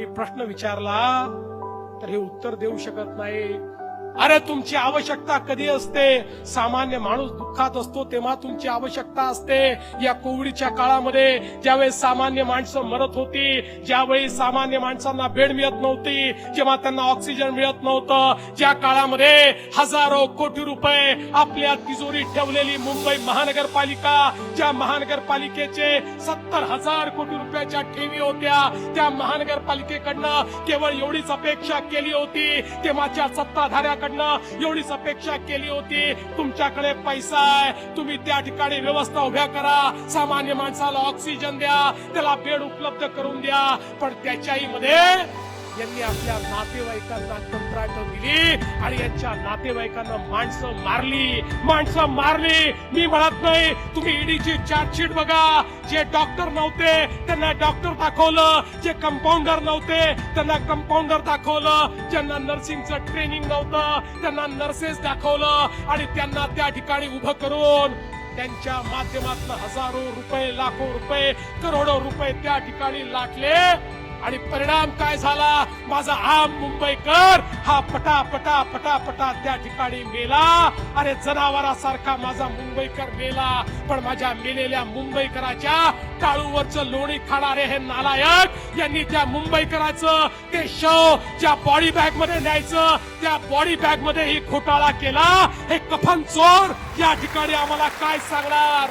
मी प्रश्न विचारला तर हे उत्तर देऊ शकत नाही. अरे तुमची आवश्यकता कधी असते? सामान्य माणूस दुःखात असतो तेव्हा तुमची आवश्यकता असते. या कोविडच्या काळामध्ये ज्यावेळेस सामान्य माणसं मरत होती ज्यावेळी सामान्य माणसांना बेड मिळत नव्हती जेव्हा त्यांना ऑक्सिजन मिळत नव्हतं ज्या काळामध्ये हजारो कोटी रुपये आपल्या तिजोरीत ठेवलेली मुंबई महानगरपालिका ज्या महानगरपालिकेचे सत्तर हजार कोटी रुपयाच्या ठेवी होत्या त्या महानगरपालिकेकडनं केवळ एवढीच अपेक्षा केली होती तेव्हाच्या सत्ताधाऱ्या तुमच्याकडनं एवढीच अपेक्षा केली होती. तुमच्याकडे पैसा आहे. तुम्ही त्या ठिकाणी व्यवस्था उभ्या करा. सामान्य माणसाला ऑक्सिजन द्या. त्याला बेड उपलब्ध करून द्या. पण त्याच्याही मध्ये यांनी आपल्या नातेवाईकांना कंत्राट दिली आणि यांच्या नातेवाईकांना माणसं मारली. माणसं मारली. मी म्हणत नाही तुम्ही ईडीची चार्जशीट बघा. जे डॉक्टर नव्हते त्यांना डॉक्टर दाखवलं. जे कंपाऊंडर नव्हते त्यांना कंपाऊंडर दाखवलं. ज्यांना नर्सिंगचं ट्रेनिंग नव्हतं त्यांना नर्सेस दाखवलं आणि त्यांना त्या ठिकाणी उभं करून त्यांच्या माध्यमातून हजारो रुपये लाखो रुपये करोडो रुपये त्या ठिकाणी लाटले. आणि परिणाम काय झाला? माझा आम मुंबईकर हा पटा पटा पटा पटा त्या ठिकाणी मेला. अरे जनावरासारखा माझा मुंबईकर मेला. पण माझ्या मेलेल्या मुंबईकराच्या टाळूवरचं लोणी खाणारे हे नालायक यांनी त्या मुंबईकराचं ते शव ज्या बॉडी बॅगमध्ये न्यायचं त्या बॉडी बॅगमध्ये ही घोटाळा केला. हे कफन चोर या ठिकाणी आम्हाला काय सांगणार?